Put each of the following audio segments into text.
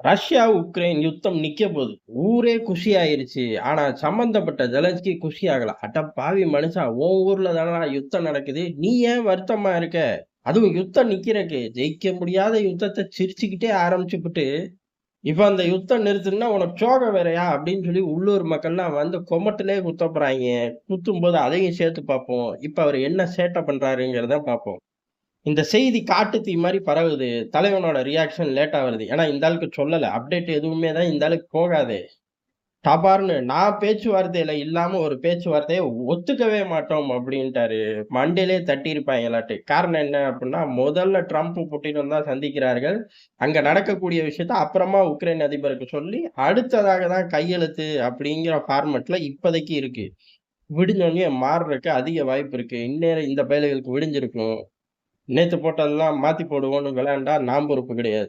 Russia, Ukraine யுத்தம் நிக்க போது. ஊரே குஷி ஆயிருச்சு. ஆனா சம்பந்தப்பட்ட ஜெலன்ஸ்கி குஷி ஆகல. அட பாவி மனுஷா! உன் ஊர்ல தானா யுத்தம் நடக்குது. நீ ஏன் வருத்தமா இருக்க? அதுவும் யுத்தம் நிக்கிறக்கு. ஜெயிக்க முடியாத யுத்தத்தை சிரிச்சுக்கிட்டே ஆரம்பிச்சுப்பிட்டு இப்ப அந்த யுத்தம் நிறுத்தணும்னா உனக்கு சோகம் வேறையா அப்படின்னு சொல்லி உள்ளூர் மக்கள்லாம் வந்து கொமட்டிலே குத்தப் குத்தும் போது அதையும் சேர்த்து பார்ப்போம். இப்ப அவர் என்ன சேட்டை பண்றாருங்கிறத பார்ப்போம். இந்த செய்தி காட்டு தீ மாதிரி பரவுது. தலைவனோட ரியாக்ஷன் லேட்டாக வருது. ஏன்னா இந்த ஆளுக்கு சொல்லலை அப்டேட் எதுவுமே தான் இந்த ஆளுக்கு போகாது டபார்னு நான் பேச்சுவார்த்தையில் இல்லாமல் ஒரு பேச்சுவார்த்தையை ஒத்துக்கவே மாட்டோம் அப்படின்ட்டாரு மண்டையிலே எல்லாட்டு காரணம் என்ன அப்படின்னா முதல்ல ட்ரம்ப், புட்டினும் தான் சந்திக்கிறார்கள். அங்கே நடக்கக்கூடிய விஷயத்த அப்புறமா உக்ரைன் அதிபருக்கு சொல்லி, அடுத்ததாக தான் கையெழுத்து அப்படிங்கிற ஃபார்மெட்டில் இப்போதைக்கு இருக்குது விடிஞ்சோனயே மாறுறதுக்கு அதிக வாய்ப்பு இருக்குது இந்நேரம் இந்த பயலுகளுக்கு விடிஞ்சிருக்கும். நேற்று போட்டதெல்லாம் மாற்றி போடுவோம்னு விளையாண்டா நாம் பொறுப்பு கிடையாது.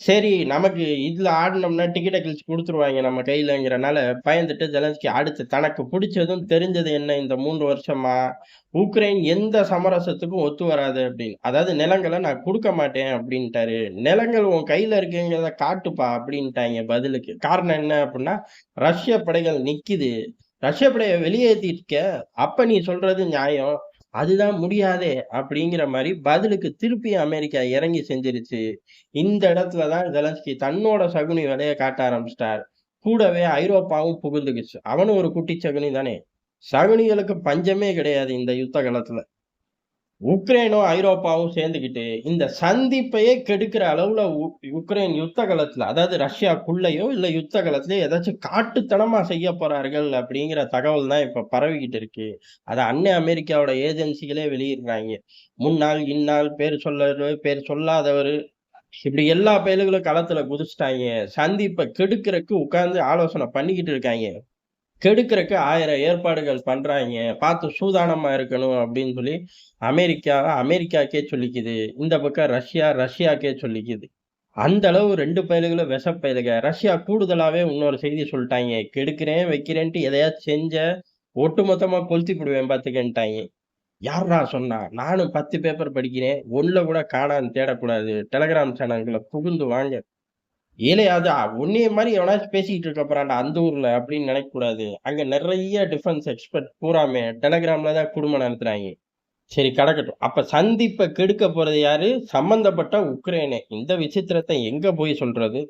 சரி நமக்கு இதில் ஆடினோம்னா டிக்கெட்டை கிழிச்சு கொடுத்துருவாங்க நம்ம கையிலங்கிறனால பயந்துட்டு ஜெலன்ஸ்கி அடுத்து தனக்கு பிடிச்சதும் தெரிஞ்சது என்ன இந்த மூன்று வருஷமா, உக்ரைன் எந்த சமரசத்துக்கும் ஒத்து வராது அப்படின்னு அதாவது நிலங்களை நான் கொடுக்க மாட்டேன் அப்படின்ட்டாரு நிலங்கள் உன் கையில் இருக்குங்கிறத காட்டுப்பா அப்படின்ட்டாங்க பதிலுக்கு. காரணம் என்ன அப்படின்னா ரஷ்ய படைகள் நிற்கிது ரஷ்ய படையை வெளியேற்றிருக்க அப்ப நீ சொல்றது நியாயம். அதுதான் முடியாதே அப்படிங்கிற மாதிரி பதிலுக்கு திருப்பி அமெரிக்கா இறங்கி செஞ்சிருச்சு. இந்த இடத்துல தான் ஜெலன்ஸ்கி தன்னோட சகுனி வேலைய காட்ட ஆரம்பிச்சிட்டார் கூடவே ஐரோப்பாவும் புகுந்துக்குச்சு. அவனும் ஒரு குட்டி சகுனி தானே. சகுனிகளுக்கு பஞ்சமே கிடையாது இந்த யுத்த காலத்துல. உக்ரைனும், ஐரோப்பாவும் சேர்ந்துக்கிட்டு இந்த சந்திப்பையே கெடுக்கிற அளவுல உக்ரைன் யுத்த காலத்துல, அதாவது ரஷ்யாக்குள்ளேயோ இல்ல யுத்த காலத்திலயோ ஏதாச்சும் காட்டுத்தனமா செய்ய போறார்கள் அப்படிங்கிற தகவல் தான் இப்ப பரவிக்கிட்டு இருக்கு. அதை அன்னை அமெரிக்காவோட ஏஜென்சிகளே வெளியிடுறாங்க. முன்னாள், இந்நாள் பேர் சொல்லவரு, பேர் சொல்லாதவர் இப்படி எல்லா பயலுகளும் களத்துல குதிச்சுட்டாங்க. சந்திப்பை கெடுக்கிறதுக்கு உட்கார்ந்து ஆலோசனை பண்ணிக்கிட்டு இருக்காங்க. கெடுக்கிறக்கு ஆயிரம் ஏற்பாடுகள் பண்ணுறாங்க பார்த்து சூதானமா இருக்கணும் அப்படின்னு சொல்லி அமெரிக்கா, அமெரிக்காக்கே சொல்லிக்குது. இந்த பக்கம் ரஷ்யா, ரஷ்யாக்கே சொல்லிக்குது. அந்த அளவு ரெண்டு பயலுகளும் வெஷப் பயலுக. ரஷ்யா கூடுதலாவே இன்னொரு செய்தி சொல்லிட்டாங்க கெடுக்கிறேன், வைக்கிறேன்ட்டு எதையாச்சும் செஞ்ச ஒட்டுமொத்தமா கொளுத்தி புடுவேன் பார்த்துக்கன்ட்டாய்ங்க. யார்றா சொன்னா? நானும் 10 பேப்பர் படிக்கிறேன். ஒன்றில் கூட காணான்னு தேடக்கூடாது. டெலகிராம் சேனல்களை புகுந்து வாங்க. ஏலே அது மாதிரி மாரி எவனாச்சும் பேசிக்கிட்டு இருக்க போறான்டா அந்த ஊர்ல அப்படின்னு நினைக்கக்கூடாது அங்க நிறைய டிஃபென்ஸ் எக்ஸ்பர்ட் பூராமே டெலகிராம்ல தான் குடும்பம் நடத்துறாங்க சரி கடக்கட்டும். அப்ப சந்திப்பை கெடுக்க போறது யாரு? சம்பந்தப்பட்ட உக்ரைனே. இந்த விசித்திரத்தை எங்க போய் சொல்றது?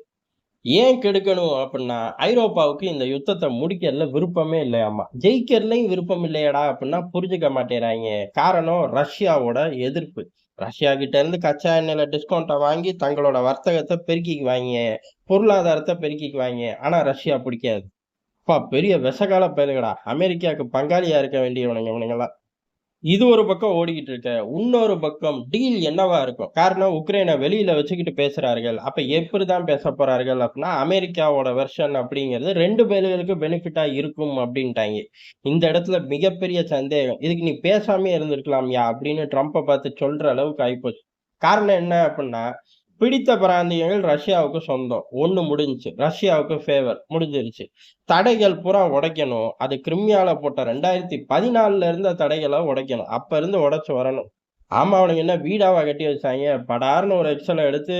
ஏன் கெடுக்கணும் அப்படின்னா ஐரோப்பாவுக்கு இந்த யுத்தத்தை முடிக்கிறதுல விருப்பமே இல்லையாமா. ஜெயிக்கிறதுலையும் விருப்பம் இல்லையடா அப்படின்னா புரிஞ்சுக்க மாட்டேறாங்க காரணம் ரஷ்யாவோட எதிர்ப்பு. ரஷ்யா கிட்ட இருந்து கச்சா எண்ணெயில டிஸ்கவுண்ட்டை வாங்கி தங்களோட வர்த்தகத்த பொருளாதாரத்தை பெருக்கிக்கு பெருக்கிக்குவாய்ங்க. ஆனா ரஷ்யா பிடிக்காது. அப்பா பெரிய விஷகால பயலுகடா. அமெரிக்காவுக்கு பங்காளியா இருக்க வேண்டியவனுங்க இவனுங்கலாம். இது ஒரு பக்கம் ஓடிக்கிட்டு இருக்க. இன்னொரு பக்கம் டீல் என்னவா இருக்கும்? காரணம் உக்ரைனை வெளியில வச்சுக்கிட்டு பேசுறார்கள். அப்ப எப்டிதான் பேச போறார்கள் அப்படின்னா அமெரிக்காவோட வெர்ஷன் அப்படிங்கிறது ரெண்டு பேர்களுக்கு பெனிஃபிட்டா இருக்கும் அப்படின்ட்டாங்க இந்த இடத்துல மிகப்பெரிய சந்தேகம். இதுக்கு நீ பேசாமே இருந்திருக்கலாம்யா அப்படின்னு ட்ரம்ப்பை பார்த்து சொல்ற அளவுக்கு ஆயிப்போச்சு. காரணம் என்ன அப்படின்னா பிடித்த பிராந்தியங்கள் ரஷ்யாவுக்கு சொந்தம். ஒன்று முடிஞ்சிச்சு ரஷ்யாவுக்கு ஃபேவர் முடிஞ்சிருச்சு. தடைகள் பூரா உடைக்கணும். அது கிரிமியால போட்ட 2014ல இருந்த தடைகளை உடைக்கணும். அப்ப இருந்து உடைச்சு வரணும். ஆமா அவனுங்க என்ன வீடாவா கட்டி வச்சாங்க படார்னு ஒரு எக்ஸலை எடுத்து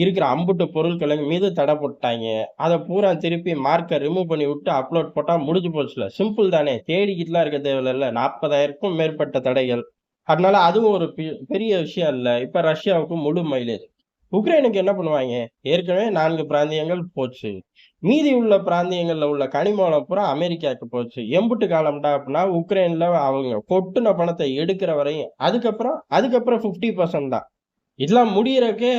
இருக்கிற அம்புட்டு பொருட்களை மீது தடை போட்டாங்க அதை பூரா திருப்பி மார்க்கை ரிமூவ் பண்ணி விட்டு அப்லோட் போட்டால் முடிஞ்சு போச்சுல சிம்பிள் தானே. தேடிக்கிட்டுலாம் இருக்க தேவையில்ல நாற்பதாயிரக்கும் மேற்பட்ட தடைகள். அதனால அதுவும் ஒரு பெரிய விஷயம் இல்லை இப்போ ரஷ்யாவுக்கு முழு மைலேஜ். உக்ரைனுக்கு என்ன பண்ணுவாங்க ஏற்கனவே நான்கு பிராந்தியங்கள் போச்சு. மீதி உள்ள பிராந்தியங்களில் உள்ள கனிமவளம் பூரா அமெரிக்காவுக்கு போச்சு. எம்புட்டு காலம்டா அப்படின்னா உக்ரைனில் அவங்க கொட்டுன பணத்தை எடுக்கிற வரையும். அதுக்கப்புறம் அதுக்கப்புறம் 50% தான். இதெல்லாம் முடியறக்கே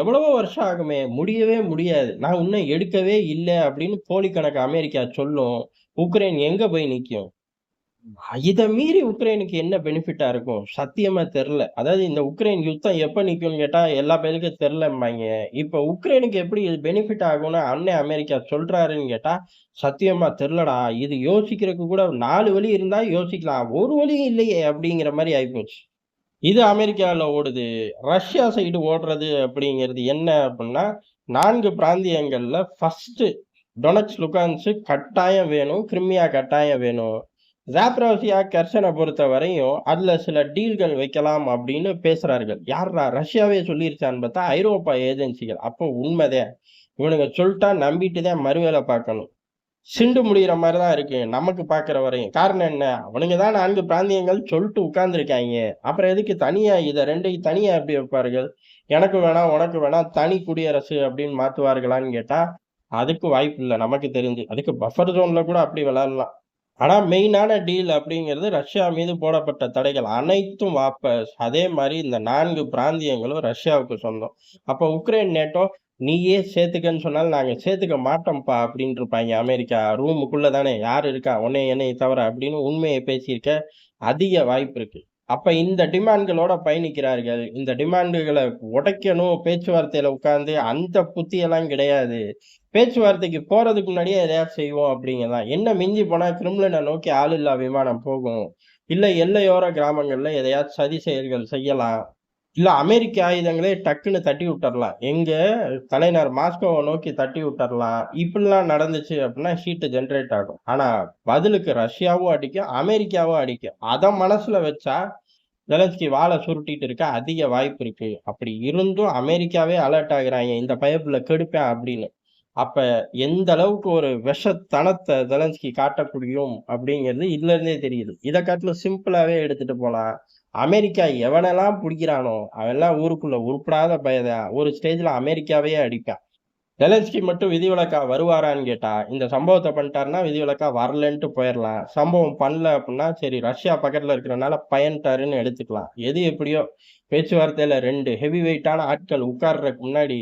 எவ்வளவோ வருஷம் ஆகுமே. முடியவே முடியாது. நான் இன்னும் எடுக்கவே இல்லை அப்படின்னு போலி கணக்கு அமெரிக்கா சொல்லும். உக்ரைன் எங்கே போய் நிற்கும் இதை மீறி உக்ரைனுக்கு என்ன பெனிஃபிட்டா இருக்கும்? சத்தியமா தெரில அதாவது இந்த உக்ரைன் யுத்தம் எப்ப நிக்கும்னு கேட்டா எல்லா பேருக்கும் தெரிலம்பாங்க இப்ப உக்ரைனுக்கு எப்படி இது பெனிஃபிட் ஆகும்னு அன்னை அமெரிக்கா சொல்றாருன்னு கேட்டா, சத்தியமா தெரிலடா இது யோசிக்கிறதுக்கு கூட நாலு வழி இருந்தா யோசிக்கலாம். ஒரு வழியும் இல்லையே அப்படிங்கிற மாதிரி ஆயிப்போச்சு. இது அமெரிக்காவில் ஓடுது. ரஷ்யா சைடு ஓடுறது அப்படிங்கிறது என்ன அப்டின்னா, 4 பிராந்தியங்கள்ல ஃபர்ஸ்ட்டு டொனட்ஸ்க், லுகான்ஸு கட்டாயம் வேணும். கிரிமியா கட்டாயம் வேணும். ஜாப்ரோசியா, கெர்சன பொறுத்தவரையும் அதில் சில டீல்கள் வைக்கலாம் அப்படின்னு பேசுகிறார்கள் யாரா ரஷ்யாவே சொல்லியிருச்சான்னு பார்த்தா ஐரோப்பா ஏஜென்சிகள். அப்போ உண்மைதே. இவனுங்க சொல்லிட்டா நம்பிட்டு தான் மறுவேலை பார்க்கணும். சிண்டு முடிகிற மாதிரி தான் இருக்கு நமக்கு பார்க்குற வரையும். காரணம் என்ன? அவனுங்க தான் நான்கு பிராந்தியங்கள் சொல்லிட்டு உட்கார்ந்துருக்காங்க அப்புறம் எதுக்கு தனியாக இதை ரெண்டையும் தனியாக எப்படி வைப்பார்கள்? எனக்கு வேணாம் உனக்கு வேணாம் தனி குடியரசு அப்படின்னு மாற்றுவார்களான்னு கேட்டால் அதுக்கு வாய்ப்பு இல்லை நமக்கு தெரிஞ்சு. அதுக்கு பஃபர் ஜோனில் கூட அப்படி விளாட்லாம் ஆனால் மெயினான டீல் அப்படிங்கிறது ரஷ்யா மீது போடப்பட்ட தடைகள் அனைத்தும் வாபஸ். அதே மாதிரி இந்த நான்கு பிராந்தியங்களும் ரஷ்யாவுக்கு சொந்தம். அப்போ உக்ரைன் நேட்டோ நீயே சேர்த்துக்கன்னு சொன்னாலும் நாங்கள் சேர்த்துக்க மாட்டோம்ப்பா அப்படின்னு இருப்பாங்க அமெரிக்கா ரூமுக்குள்ளே தானே யார் இருக்கா? உன்னை என்னை தவிர அப்படின்னு உண்மையை பேசியிருக்க அதிக வாய்ப்பு இருக்குது அப்ப இந்த டிமாண்ட்களோட பயணிக்கிறார்கள். இந்த டிமாண்டுகளை உடைக்கணும் பேச்சுவார்த்தையில உட்கார்ந்து அந்த புத்தியெல்லாம் கிடையாது. பேச்சுவார்த்தைக்கு போறதுக்கு முன்னாடியே எதையாவது செய்வோம் அப்படிங்கலாம் என்ன மிஞ்சி போனா கிரிம்லனை நோக்கி ஆளில்லா விமானம் போகும். இல்ல எல்லையோர கிராமங்கள்ல எதையாவது சதி செயல்கள் செய்யலாம். இல்ல அமெரிக்க ஆயுதங்களே டக்குன்னு தட்டி விட்டுறலாம். எங்க தலைநகர் மாஸ்கோவை நோக்கி தட்டி விட்டுறலாம். இப்படிலாம் நடந்துச்சு அப்படின்னா ஹீட்டு ஜென்ரேட் ஆகும். ஆனா பதிலுக்கு ரஷ்யாவும் அடிக்கும் அமெரிக்காவும் அடிக்கும். அதை மனசுல வச்சா ஜெலன்ஸ்கி வாழை சுருட்டிட்டு இருக்க அதிக வாய்ப்பு இருக்கு. அப்படி இருந்தும் அமெரிக்காவே அலர்ட் ஆகுறாங்க இந்த பயப்புல கெடுப்பேன் அப்படின்னு. அப்ப எந்த அளவுக்கு ஒரு விஷத்தனத்தை ஜெலன்ஸ்கி காட்டக்கூடியும் அப்படிங்கிறது இதுல இருந்தே தெரியுது. இதை காட்டிலும் சிம்பிளாவே எடுத்துட்டு போலாம். அமெரிக்கா எவனெல்லாம் பிடிக்கிறானோ அவெல்லாம் ஊருக்குள்ள உருப்படாத பயதா. ஒரு ஸ்டேஜில் அமெரிக்காவே அடிப்பான் ஜெலன்ஸ்கி மட்டும் விதிவிலக்கா வருவாரான்னு கேட்டா இந்த சம்பவத்தை பண்ணிட்டாருன்னா விதிவிலக்கா வரலன்ட்டு போயிடலாம் சம்பவம் பண்ணல அப்படின்னா சரி ரஷ்யா பக்கத்துல இருக்கிறனால பயன்ட்டாருன்னு எடுத்துக்கலாம். எது எப்படியோ பேச்சுவார்த்தையில ரெண்டு ஹெவி வெயிட்டான ஆட்கள் உட்கார்றதுக்கு முன்னாடி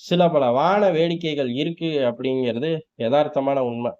சில பல வான வேடிக்கைகள் இருக்கு அப்படிங்கிறது யதார்த்தமான உண்மை.